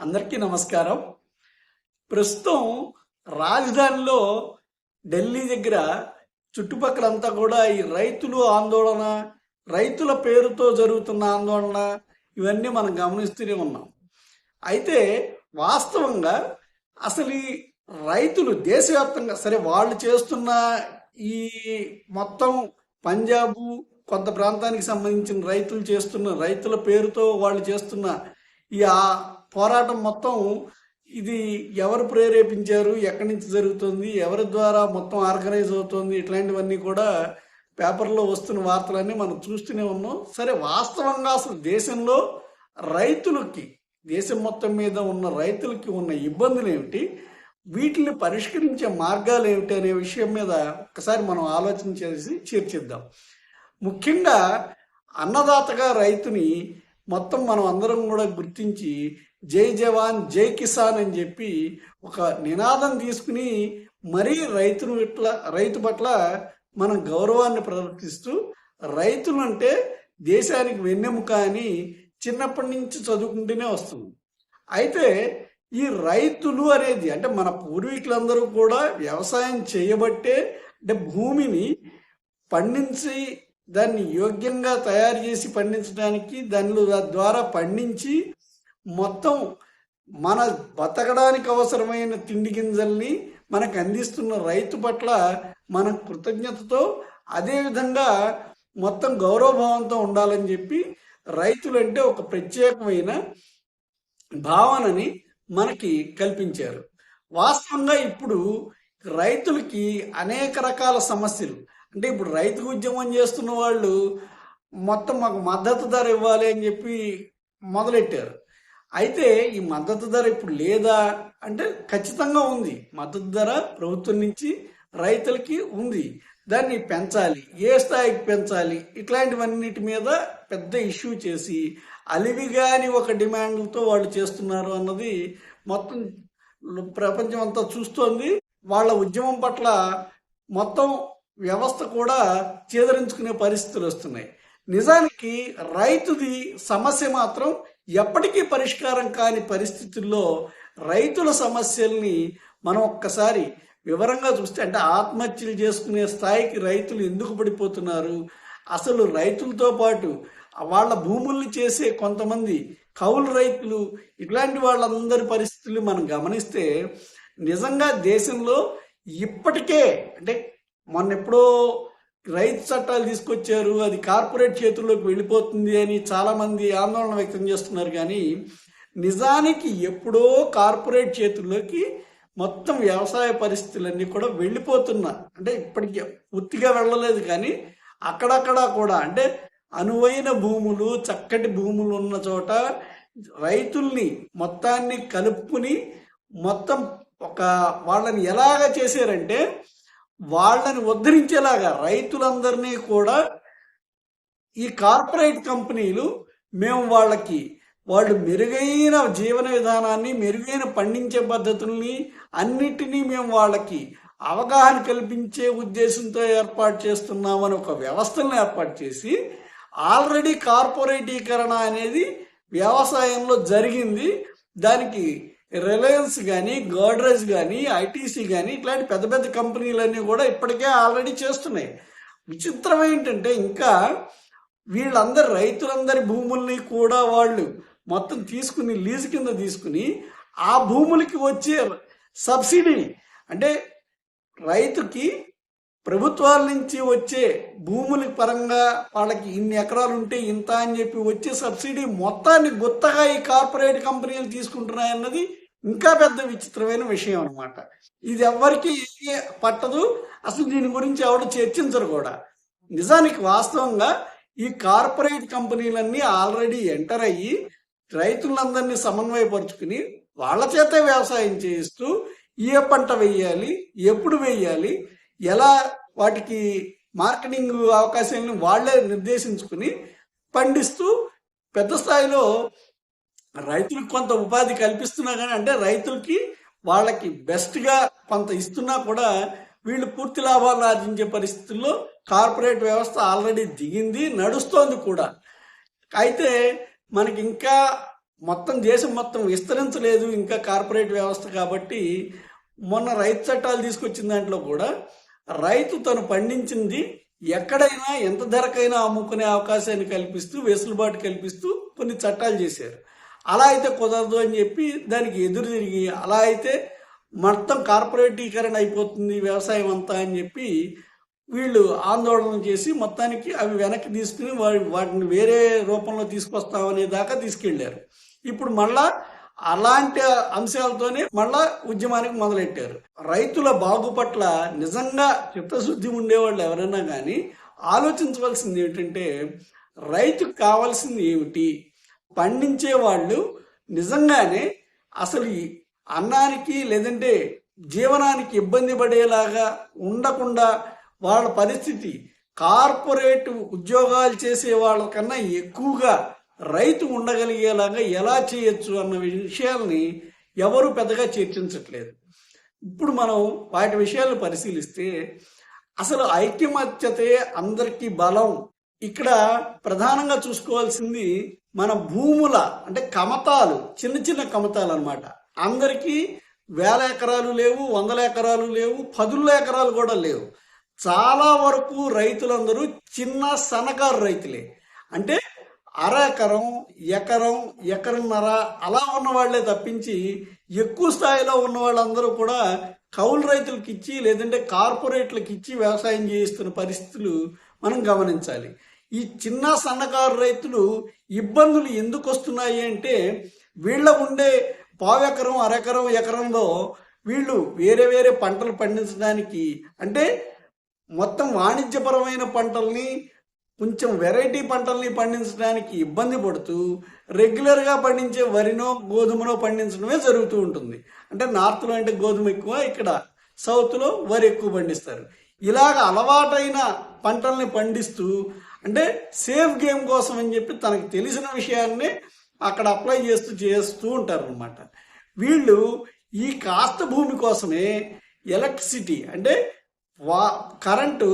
అందరికీ నమస్కారం. ప్రస్తుతం రాజధానిలో ఢిల్లీ దగ్గర చుట్టుపక్కలంతా కూడా ఈ రైతులు ఆందోళన రైతుల పేరుతో జరుగుతున్న ఆందోళన ఇవన్నీ మనం గమనిస్తూనే ఉన్నాం. అయితే వాస్తవంగా అసలు ఈ రైతులు దేశవ్యాప్తంగా సరే వాళ్ళు చేస్తున్న ఈ మొత్తం పంజాబు కొంత ప్రాంతానికి సంబంధించిన రైతులు చేస్తున్న రైతుల పేరుతో వాళ్ళు చేస్తున్న ఈ పోరాటం మొత్తం ఇది ఎవరు ప్రేరేపించారు ఎక్కడి నుంచి జరుగుతుంది ఎవరి ద్వారా మొత్తం ఆర్గనైజ్ అవుతుంది ఇట్లాంటివన్నీ కూడా పేపర్లో వస్తున్న వార్తలన్నీ మనం చూస్తూనే ఉన్నాం. సరే వాస్తవంగా అసలు దేశంలో రైతులకి దేశం మొత్తం మీద ఉన్న రైతులకి ఉన్న ఇబ్బందులు ఏమిటి? వీటిని పరిష్కరించే మార్గాలు ఏమిటి అనే విషయం మీద ఒకసారి మనం ఆలోచన చేసి చర్చిద్దాం. ముఖ్యంగా అన్నదాతగా రైతుని మొత్తం మనం అందరం కూడా గుర్తించి జై జవాన్ జై కిసాన్ అని చెప్పి ఒక నినాదం తీసుకుని మరీ రైతును ఇట్ల రైతు పట్ల మనం గౌరవాన్ని ప్రదర్శిస్తూ రైతులు అంటే దేశానికి వెన్నెముక అని చిన్నప్పటి నుంచి చదువుకుంటూనే వస్తుంది. అయితే ఈ రైతులు అనేది అంటే మన పూర్వీకులందరూ కూడా వ్యవసాయం చేయబట్టే అంటే భూమిని పండించి దాన్ని యోగ్యంగా తయారు చేసి పండించడానికి దానిలో ద్వారా పండించి మొత్తం మన బతకడానికి అవసరమైన తిండి గింజల్ని మనకు అందిస్తున్న రైతు పట్ల మన కృతజ్ఞతతో అదేవిధంగా మొత్తం గౌరవభావంతో ఉండాలని చెప్పి రైతులంటే ఒక ప్రత్యేకమైన భావనని మనకి కల్పించారు. వాస్తవంగా ఇప్పుడు రైతులకి అనేక రకాల సమస్యలు. అంటే ఇప్పుడు రైతు ఉద్యమం చేస్తున్న వాళ్ళు మొత్తం మాకు మద్దతు ధర ఇవ్వాలి అని చెప్పి మొదలెట్టారు. అయితే ఈ మద్దతు ధర ఇప్పుడు లేదా అంటే ఖచ్చితంగా ఉంది. మద్దతు ధర ప్రభుత్వం నుంచి రైతులకి ఉంది. దాన్ని పెంచాలి ఏ స్థాయికి పెంచాలి ఇట్లాంటివన్నిటి మీద పెద్ద ఇష్యూ చేసి అలివిగాని ఒక డిమాండ్లతో వాళ్ళు చేస్తున్నారు అన్నది మొత్తం ప్రపంచం అంతా చూస్తోంది. వాళ్ళ ఉద్యమం పట్ల మొత్తం వ్యవస్థ కూడా చేదరించుకునే పరిస్థితులు వస్తున్నాయి. నిజానికి రైతుది సమస్య మాత్రం ఎప్పటికీ పరిష్కారం కాని పరిస్థితుల్లో రైతుల సమస్యల్ని మనం ఒక్కసారి వివరంగా చూస్తే అంటే ఆత్మహత్యలు చేసుకునే స్థాయికి రైతులు ఎందుకు పడిపోతున్నారు? అసలు రైతులతో పాటు వాళ్ళ భూముల్ని చేసే కొంతమంది కౌలు రైతులు ఇట్లాంటి వాళ్ళందరి పరిస్థితులు మనం గమనిస్తే నిజంగా దేశంలో ఇప్పటికే అంటే మొన్న ఎప్పుడో రైతు చట్టాలు తీసుకొచ్చారు అది కార్పొరేట్ చేతుల్లోకి వెళ్ళిపోతుంది అని చాలామంది ఆందోళన వ్యక్తం చేస్తున్నారు. కానీ నిజానికి ఎప్పుడో కార్పొరేట్ చేతుల్లోకి మొత్తం వ్యవసాయ పరిస్థితులన్నీ కూడా వెళ్ళిపోతున్నా అంటే ఇప్పటికీ పూర్తిగా వెళ్ళలేదు కానీ అక్కడక్కడ కూడా అంటే అనువైన భూములు చక్కటి భూములు ఉన్న చోట రైతుల్ని మొత్తాన్ని కలుపుకుని మొత్తం ఒక వాళ్ళని ఎలాగ చేశారంటే వాళ్ళని ఉద్ధరించేలాగా రైతులందరినీ కూడా ఈ కార్పొరేట్ కంపెనీలు మేము వాళ్ళకి వాళ్ళు మెరుగైన జీవన విధానాన్ని మెరుగైన పండించే పద్ధతుల్ని అన్నిటినీ మేము వాళ్ళకి అవగాహన కల్పించే ఉద్దేశంతో ఏర్పాటు చేస్తున్నామని ఒక వ్యవస్థలను ఏర్పాటు చేసి ఆల్రెడీ కార్పొరేటీకరణ అనేది వ్యవసాయంలో జరిగింది. దానికి రిలయన్స్ కానీ గోడ్రేజ్ కానీ ఐటీసీ కానీ ఇట్లాంటి పెద్ద పెద్ద కంపెనీలన్నీ కూడా ఇప్పటికే ఆల్రెడీ చేస్తున్నాయి. విచిత్రం ఏంటంటే ఇంకా వీళ్ళందరు రైతులందరి భూముల్ని కూడా వాళ్ళు మొత్తం తీసుకుని లీజు కింద తీసుకుని ఆ భూములకి వచ్చే సబ్సిడీని అంటే రైతుకి ప్రభుత్వాల నుంచి వచ్చే భూముల పరంగా వాళ్ళకి ఇన్ని ఎకరాలు ఉంటే ఇంత అని చెప్పి వచ్చే సబ్సిడీ మొత్తాన్ని గుత్తగా ఈ కార్పొరేట్ కంపెనీలు తీసుకుంటున్నాయన్నది ఇంకా పెద్ద విచిత్రమైన విషయం అనమాట ఇది ఎవరికి పట్టదు. అసలు దీని గురించి ఎవరు చర్చించరు కూడా. నిజానికి వాస్తవంగా ఈ కార్పొరేట్ కంపెనీలన్నీ ఆల్రెడీ ఎంటర్ అయ్యి రైతులందరినీ సమన్వయపరుచుకుని వాళ్ళ చేత వ్యవసాయం చేయిస్తూ ఏ పంట వేయాలి ఎప్పుడు వేయాలి ఎలా వాటికి మార్కెటింగ్ అవకాశాలను వాళ్ళే నిర్దేశించుకుని పండిస్తూ పెద్ద స్థాయిలో రైతులకు కొంత ఉపాధి కల్పిస్తున్నా కానీ అంటే రైతులకి వాళ్ళకి బెస్ట్గా కొంత ఇస్తున్నా కూడా వీళ్ళు పూర్తి లాభాలు ఆర్జించే పరిస్థితుల్లో కార్పొరేట్ వ్యవస్థ ఆల్రెడీ దిగింది నడుస్తోంది కూడా. అయితే మనకి ఇంకా మొత్తం దేశం మొత్తం విస్తరించలేదు ఇంకా కార్పొరేట్ వ్యవస్థ కాబట్టి మొన్న రైతు చట్టాలు తీసుకొచ్చిన దాంట్లో కూడా రైతు తను పండించింది ఎక్కడైనా ఎంత ధరకైనా అమ్ముకునే అవకాశాన్ని కల్పిస్తూ వెసులుబాటు కల్పిస్తూ కొన్ని చట్టాలు చేశారు. అలా అయితే కుదరదు అని చెప్పి దానికి ఎదురు తిరిగి అలా అయితే మొత్తం కార్పొరేటీకరణ అయిపోతుంది వ్యవసాయం అంతా అని చెప్పి వీళ్ళు ఆందోళన చేసి మొత్తానికి అవి వెనక్కి తీసుకుని వాటిని వేరే రూపంలో తీసుకొస్తామనే దాకా తీసుకెళ్ళారు. ఇప్పుడు మళ్ళా అలాంటి అంశాలతోనే మళ్ళా ఉద్యమానికి మొదలెట్టారు. రైతుల బాగు పట్ల నిజంగా చిత్తశుద్ధి ఉండేవాళ్ళు ఎవరైనా కానీ ఆలోచించవలసింది ఏమిటంటే రైతుకు కావాల్సింది ఏమిటి? పండించే వాళ్ళు నిజంగానే అసలు అన్నానికి లేదంటే జీవనానికి ఇబ్బంది పడేలాగా ఉండకుండా వాళ్ళ పరిస్థితి కార్పొరేట్ ఉద్యోగాలు చేసే వాళ్ళకన్నా ఎక్కువగా రైతు ఉండగలిగేలాగా ఎలా చేయొచ్చు అన్న విషయాల్ని ఎవరు పెద్దగా చర్చించట్లేదు. ఇప్పుడు మనం వాటి విషయాలను పరిశీలిస్తే అసలు ఐక్యమత్యతే అందరికీ బలం. ఇక్కడ ప్రధానంగా చూసుకోవాల్సింది మన భూముల అంటే కమతాలు చిన్న చిన్న కమతాలు అనమాట అందరికీ వేల ఎకరాలు లేవు వందల ఎకరాలు లేవు పదుల ఎకరాలు కూడా లేవు. చాలా వరకు రైతులందరూ చిన్న సన్నకారు రైతులే. అంటే అర ఎకరం ఎకరం ఎకరన్నర అలా ఉన్న వాళ్ళే తప్పించి ఎక్కువ స్థాయిలో ఉన్న వాళ్ళందరూ కూడా కౌలు రైతులకు ఇచ్చి లేదంటే కార్పొరేట్లకు ఇచ్చి వ్యవసాయం చేయిస్తున్న పరిస్థితులు మనం గమనించాలి. ఈ చిన్న సన్నకారు రైతులు ఇబ్బందులు ఎందుకు వస్తున్నాయి అంటే వీళ్ళ ఉండే పావెకరం అరెకరం ఎకరంలో వీళ్ళు వేరే వేరే పంటలు పండించడానికి అంటే మొత్తం వాణిజ్యపరమైన పంటల్ని కొంచెం వెరైటీ పంటల్ని పండించడానికి ఇబ్బంది పడుతూ రెగ్యులర్గా పండించే వరినో గోధుమనో పండించడమే జరుగుతూ ఉంటుంది. అంటే నార్త్లో అంటే గోధుమ ఎక్కువ ఇక్కడ సౌత్లో వరి ఎక్కువ పండిస్తారు. ఇలాగ అలవాటైన పంటల్ని పండిస్తూ అంటే సేఫ్ గేమ్ కోసం అని చెప్పి తనకు తెలిసిన విషయాన్ని అక్కడ అప్లై చేస్తూ చేస్తూ ఉంటారు అనమాట వీళ్ళు ఈ కాస్త భూమి కోసమే ఎలక్ట్రిసిటీ అంటే వా కరెంటు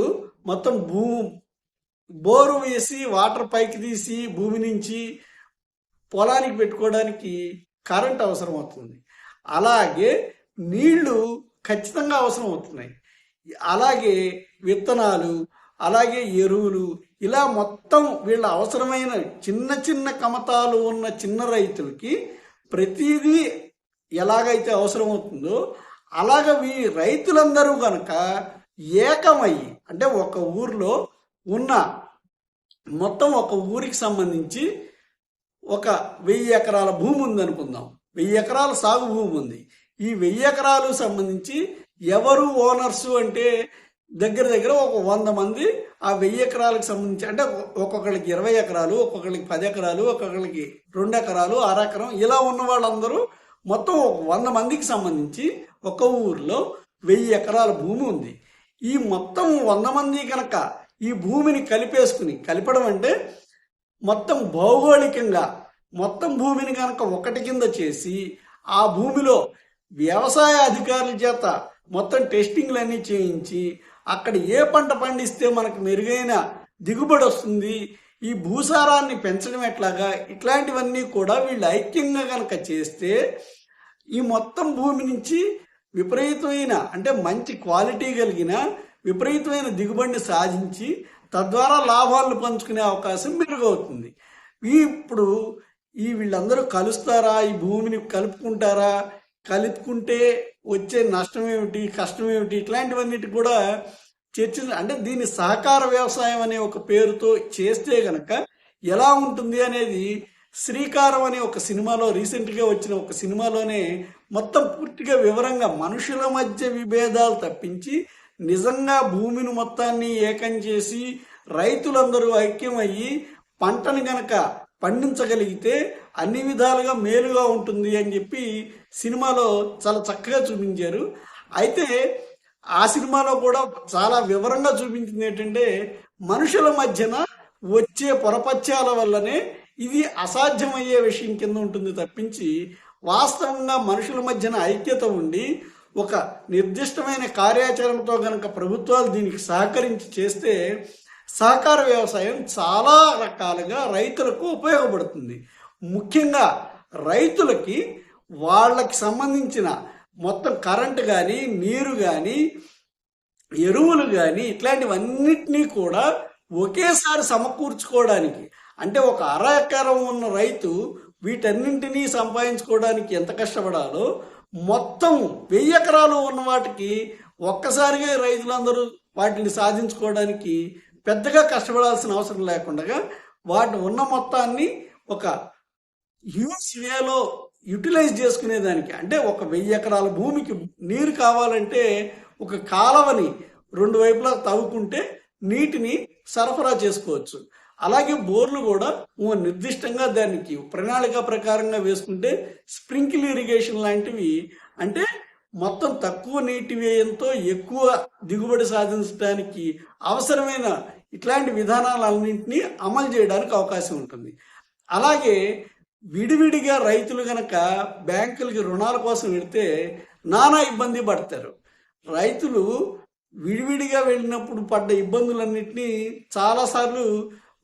మొత్తం భూ బోరు వేసి వాటర్ పైకి తీసి భూమి నుంచి పొలానికి పెట్టుకోవడానికి కరెంట్ అవసరం అవుతుంది అలాగే నీళ్ళు ఖచ్చితంగా అవసరం అవుతున్నాయి అలాగే విత్తనాలు అలాగే ఎరువులు. ఇలా మొత్తం వీళ్ళ అవసరమైన చిన్న చిన్న కమతాలు ఉన్న చిన్న రైతులకి ప్రతిదీ ఎలాగైతే అవసరం అవుతుందో అలాగ వీ రైతులందరూ కనుక ఏకమయ్యి అంటే ఒక ఊర్లో ఉన్న మొత్తం ఒక ఊరికి సంబంధించి ఒక వెయ్యి ఎకరాల భూమి ఉంది అనుకుందాం. వెయ్యి ఎకరాల సాగు భూమి ఉంది. ఈ వెయ్యి ఎకరాలు సంబంధించి ఎవరు ఓనర్స్ అంటే దగ్గర దగ్గర ఒక వంద మంది ఆ వెయ్యి ఎకరాలకు సంబంధించి అంటే ఒక్కొక్కరికి ఇరవై ఎకరాలు ఒక్కొక్కరికి పది ఎకరాలు ఒక్కొక్కరికి రెండు ఎకరాలు అరెకరం ఇలా ఉన్న వాళ్ళందరూ మొత్తం ఒక వంద మందికి సంబంధించి ఒక ఊర్లో వెయ్యి ఎకరాల భూమి ఉంది. ఈ మొత్తం వంద మంది కనుక ఈ భూమిని కలిపేసుకుని కలిపడం అంటే మొత్తం భౌగోళికంగా మొత్తం భూమిని కనుక ఒకటి కింద చేసి ఆ భూమిలో వ్యవసాయ అధికారుల చేత మొత్తం టెస్టింగ్లన్నీ చేయించి అక్కడ ఏ పంట పండిస్తే మనకు మెరుగైన దిగుబడి వస్తుంది? ఈ భూసారాన్ని పెంచడం ఎట్లాగా? ఇట్లాంటివన్నీ కూడా వీళ్ళు ఐక్యంగా కనుక చేస్తే ఈ మొత్తం భూమి నుంచి విపరీతమైన అంటే మంచి క్వాలిటీ కలిగిన విపరీతమైన దిగుబడిని సాధించి తద్వారా లాభాలను పంచుకునే అవకాశం మెరుగవుతుంది. ఇప్పుడు ఈ వీళ్ళందరూ కలుస్తారా? ఈ భూమిని కలుపుకుంటారా? కలుపుకుంటే వచ్చే నష్టం ఏమిటి కష్టం ఏమిటి ఇట్లాంటివన్నిటి కూడా చర్చలు అంటే దీన్ని సహకార వ్యవసాయం అనే ఒక పేరుతో చేస్తే గనక ఎలా ఉంటుంది అనేది శ్రీకారం అనే ఒక సినిమాలో రీసెంట్గా వచ్చిన ఒక సినిమాలోనే మొత్తం పూర్తిగా వివరంగా మనుషుల మధ్య విభేదాలు తప్పించి నిజంగా భూమిని మొత్తాన్ని ఏకం చేసి రైతులందరూ ఐక్యమయ్యి పంటను గనక పండించగలిగితే అన్ని విధాలుగా మేలుగా ఉంటుంది అని చెప్పి సినిమాలో చాలా చక్కగా చూపించారు. అయితే ఆ సినిమాలో కూడా చాలా వివరంగా చూపించింది ఏంటంటే మనుషుల మధ్యన వచ్చే పొరపత్యాల వల్లనే ఇది అసాధ్యమయ్యే విషయం కింద ఉంటుంది తప్పించి వాస్తవంగా మనుషుల మధ్యన ఐక్యత ఉండి ఒక నిర్దిష్టమైన కార్యాచరణతో కనుక ప్రభుత్వాలు దీనికి సహకరించి చేస్తే సహకార వ్యవసాయం చాలా రకాలుగా రైతులకు ఉపయోగపడుతుంది. ముఖ్యంగా రైతులకి వాళ్ళకి సంబంధించిన మొత్తం కరెంటు కానీ నీరు కానీ ఎరువులు కానీ ఇట్లాంటివన్నిటినీ కూడా ఒకేసారి సమకూర్చుకోవడానికి అంటే ఒక అర ఎకరం ఉన్న రైతు వీటన్నింటినీ సంపాదించుకోవడానికి ఎంత కష్టపడాలో మొత్తం వెయ్యి ఎకరాలు ఉన్న వాటికి ఒక్కసారిగా రైతులందరూ వాటిని సాధించుకోవడానికి పెద్దగా కష్టపడాల్సిన అవసరం లేకుండా వాటి ఉన్న మొత్తాన్ని ఒక హ్యూజ్ వేలో యూటిలైజ్ చేసుకునేదానికి. అంటే ఒక వెయ్యి ఎకరాల భూమికి నీరు కావాలంటే ఒక కాలవని రెండు వైపులా తవ్వుకుంటే నీటిని సరఫరా చేసుకోవచ్చు. అలాగే బోర్లు కూడా నిర్దిష్టంగా దానికి ప్రణాళిక ప్రకారంగా వేసుకుంటే స్ప్రింకిల్ ఇరిగేషన్ లాంటివి అంటే మొత్తం తక్కువ నీటి వ్యయంతో ఎక్కువ దిగుబడి సాధించడానికి అవసరమైన ఇట్లాంటి విధానాలన్నింటినీ అమలు చేయడానికి అవకాశం ఉంటుంది. అలాగే విడివిడిగా రైతులు గనక బ్యాంకులకి రుణాల కోసం వెళితే నానా ఇబ్బంది పడతారు. రైతులు విడివిడిగా వెళ్ళినప్పుడు పడ్డ ఇబ్బందులన్నింటినీ చాలాసార్లు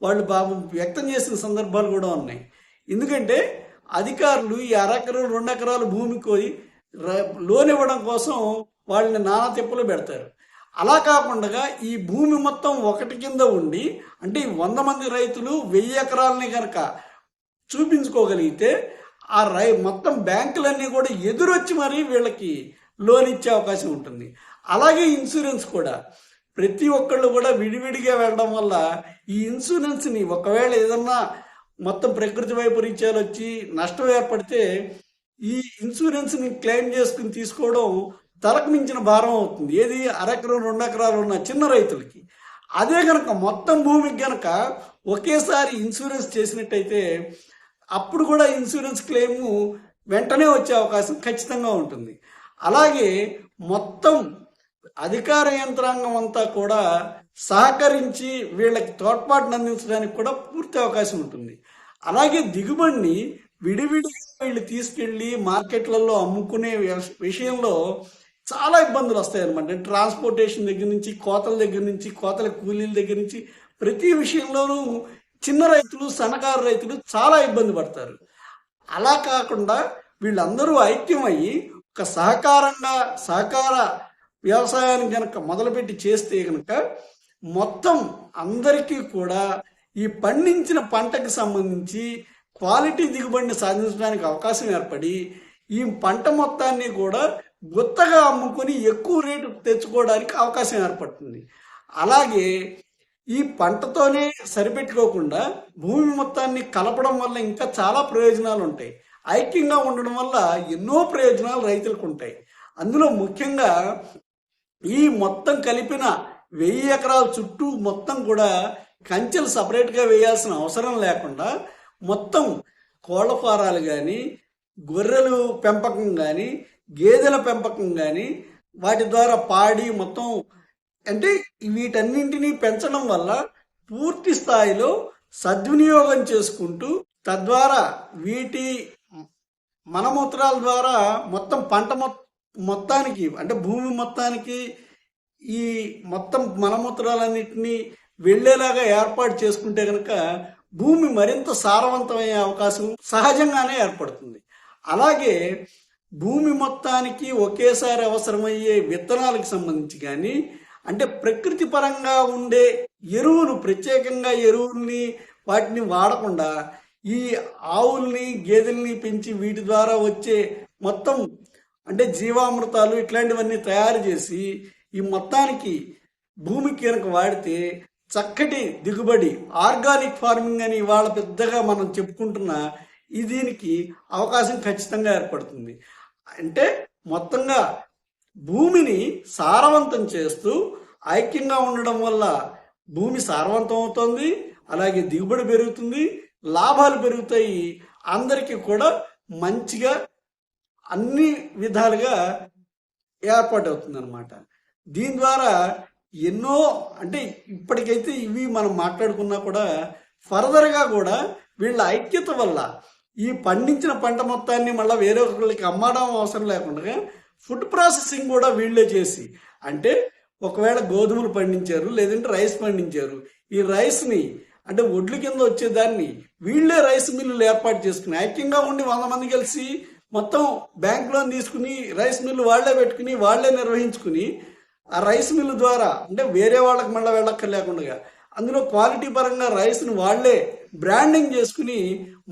వాళ్ళు బాబు వ్యక్తం చేసిన సందర్భాలు కూడా ఉన్నాయి. ఎందుకంటే అధికారులు ఈ అరెకరం రెండు ఎకరాల భూమికి కోరి లోన్ ఇవ్వడం కోసం వాళ్ళని నానా తిప్పలు పెడతారు. అలా కాకుండా ఈ భూమి మొత్తం ఒకటి కింద ఉండి అంటే వంద మంది రైతులు వెయ్యి ఎకరాలని కనుక చూపించుకోగలిగితే ఆ రై మొత్తం బ్యాంకులన్నీ కూడా ఎదురొచ్చి మరీ వీళ్ళకి లోన్ ఇచ్చే అవకాశం ఉంటుంది. అలాగే ఇన్సూరెన్స్ కూడా. ప్రతి ఒక్కళ్ళు కూడా విడివిడిగా వెళ్ళడం వల్ల ఈ ఇన్సూరెన్స్ని ఒకవేళ ఏదన్నా మొత్తం ప్రకృతి వైపరీత్యాలు వచ్చి నష్టం ఏర్పడితే ఈ ఇన్సూరెన్స్ని క్లెయిమ్ చేసుకుని తీసుకోవడం తలకు మించిన భారం అవుతుంది. ఏది అరెకరం రెండు ఎకరాలు ఉన్న చిన్న రైతులకి. అదే కనుక మొత్తం భూమికి కనుక ఒకేసారి ఇన్సూరెన్స్ చేసినట్టయితే అప్పుడు కూడా ఇన్సూరెన్స్ క్లెయిము వెంటనే వచ్చే అవకాశం ఖచ్చితంగా ఉంటుంది. అలాగే మొత్తం అధికార యంత్రాంగం అంతా కూడా సహకరించి వీళ్ళకి తోడ్పాటును అందించడానికి కూడా పూర్తి అవకాశం ఉంటుంది. అలాగే దిగుబడిని విడివిడిగా వీళ్ళు తీసుకెళ్ళి మార్కెట్లలో అమ్ముకునే విషయంలో చాలా ఇబ్బందులు వస్తాయి అనమాట ట్రాన్స్పోర్టేషన్ దగ్గర నుంచి కోతల దగ్గర నుంచి కోతల కూలీల దగ్గర నుంచి ప్రతి విషయంలోనూ చిన్న రైతులు సన్నకారు రైతులు చాలా ఇబ్బంది పడతారు. అలా కాకుండా వీళ్ళందరూ ఐక్యమయ్యి ఒక సహకారంగా సహకార వ్యవసాయాన్ని కనుక మొదలుపెట్టి చేస్తే కనుక మొత్తం అందరికీ కూడా ఈ పండించిన పంటకి సంబంధించి క్వాలిటీ దిగుబడిని సాధించడానికి అవకాశం ఏర్పడి ఈ పంట మొత్తాన్ని కూడా గుత్తగా అమ్ముకొని ఎక్కువ రేటు తెచ్చుకోవడానికి అవకాశం ఏర్పడుతుంది. అలాగే ఈ పంటతోనే సరిపెట్టుకోకుండా భూమి మొత్తాన్ని కలపడం వల్ల ఇంకా చాలా ప్రయోజనాలు ఉంటాయి ఐక్యంగా ఉండడం వల్ల ఎన్నో ప్రయోజనాలు రైతులకు ఉంటాయి అందులో ముఖ్యంగా ఈ మొత్తం కలిపిన వెయ్యి ఎకరాల చుట్టూ మొత్తం కూడా కంచెలు సపరేట్గా వేయాల్సిన అవసరం లేకుండా మొత్తం కోళ్ళ ఫారాలు కానీ గొర్రెలు పెంపకం కానీ గేదెల పెంపకం కానీ వాటి ద్వారా పాడి మొత్తం అంటే వీటన్నింటినీ పెంచడం వల్ల పూర్తి స్థాయిలో సద్వినియోగం చేసుకుంటూ తద్వారా వీటి మలమూత్రాల ద్వారా మొత్తం పంట మొత్తానికి అంటే భూమి మొత్తానికి ఈ మొత్తం మలమూత్రాలన్నింటినీ వెళ్ళేలాగా ఏర్పాటు చేసుకుంటే కనుక భూమి మరింత సారవంతమయ్యే అవకాశం సహజంగానే ఏర్పడుతుంది. అలాగే భూమి మొత్తానికి ఒకేసారి అవసరమయ్యే విత్తనాలకు సంబంధించి కానీ అంటే ప్రకృతి పరంగా ఉండే ఎరువులు ప్రత్యేకంగా ఎరువుల్ని వాటిని వాడకుండా ఈ ఆవుల్ని గేదెల్ని పెంచి వీటి ద్వారా వచ్చే మొత్తం అంటే జీవామృతాలు ఇట్లాంటివన్నీ తయారు చేసి ఈ మొత్తానికి భూమికి కనుక వాడితే చక్కటి దిగుబడి ఆర్గానిక్ ఫార్మింగ్ అని ఇవాళ పెద్దగా మనం చెప్పుకుంటున్న ఈ దీనికి అవకాశం ఖచ్చితంగా ఏర్పడుతుంది. అంటే మొత్తంగా భూమిని సారవంతం చేస్తూ ఐక్యంగా ఉండడం వల్ల భూమి సారవంతం అవుతుంది అలాగే దిగుబడి పెరుగుతుంది లాభాలు పెరుగుతాయి. అందరికీ కూడా మంచిగా అన్ని విధాలుగా ఏర్పాటవుతుంది అనమాట దీని ద్వారా ఎన్నో అంటే ఇప్పటికైతే ఇవి మనం మాట్లాడుకున్నా కూడా ఫర్దర్గా కూడా వీళ్ళ ఐక్యత వల్ల ఈ పండించిన పంట మొత్తాన్ని మళ్ళీ వేరే ఒకరికి అమ్మడం అవసరం లేకుండా ఫుడ్ ప్రాసెసింగ్ కూడా వీళ్ళే చేసి అంటే ఒకవేళ గోధుమలు పండించారు లేదంటే రైస్ పండించారు ఈ రైస్ని అంటే ఒడ్లు కింద వచ్చేదాన్ని వీళ్ళే రైస్ మిల్లులు ఏర్పాటు చేసుకుని ఐక్యంగా ఉండి వంద మంది కలిసి మొత్తం బ్యాంక్ లోన్ తీసుకుని రైస్ మిల్లు వాళ్ళే పెట్టుకుని వాళ్ళే నిర్వహించుకుని ఆ రైస్ మిల్లు ద్వారా అంటే వేరే వాళ్ళకి మళ్ళీ వెళ్ళక్కర్లేకుండా అందులో క్వాలిటీ పరంగా రైస్ను వాళ్ళే బ్రాండింగ్ చేసుకుని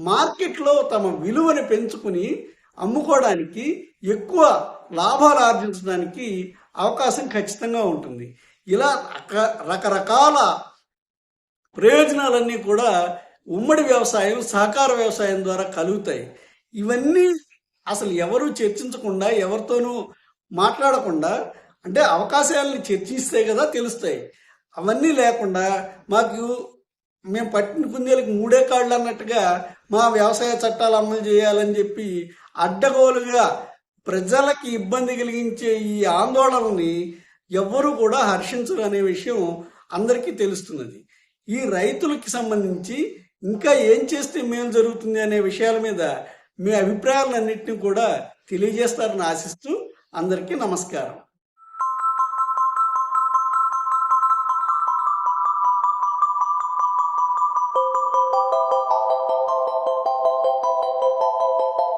మార్కెట్లో తమ విలువని పెంచుకుని అమ్ముకోవడానికి ఎక్కువ లాభాలు ఆర్జించడానికి అవకాశం ఖచ్చితంగా ఉంటుంది. ఇలా రకరకాల ప్రయోజనాలన్నీ కూడా ఉమ్మడి వ్యవసాయం సహకార వ్యవసాయం ద్వారా కలుగుతాయి. ఇవన్నీ అసలు ఎవరు చర్చించకుండా ఎవరితోనూ మాట్లాడకుండా అంటే అవకాశాలను చర్చిస్తే కదా తెలుస్తాయి. అవన్నీ లేకుండా మాకు మేము పట్టిన కుందేలకు మూడే కాళ్ళు అన్నట్టుగా మా వ్యవసాయ చట్టాలు అమలు చేయాలని చెప్పి అడ్డగోలుగా ప్రజలకి ఇబ్బంది కలిగించే ఈ ఆందోళనని ఎవ్వరూ కూడా హర్షించరు అనే విషయం అందరికీ తెలుస్తున్నది. ఈ రైతులకి సంబంధించి ఇంకా ఏం చేస్తే మేలు జరుగుతుంది అనే విషయాల మీద మీ అభిప్రాయాలన్నింటినీ కూడా తెలియజేస్తారని ఆశిస్తూ అందరికీ నమస్కారం.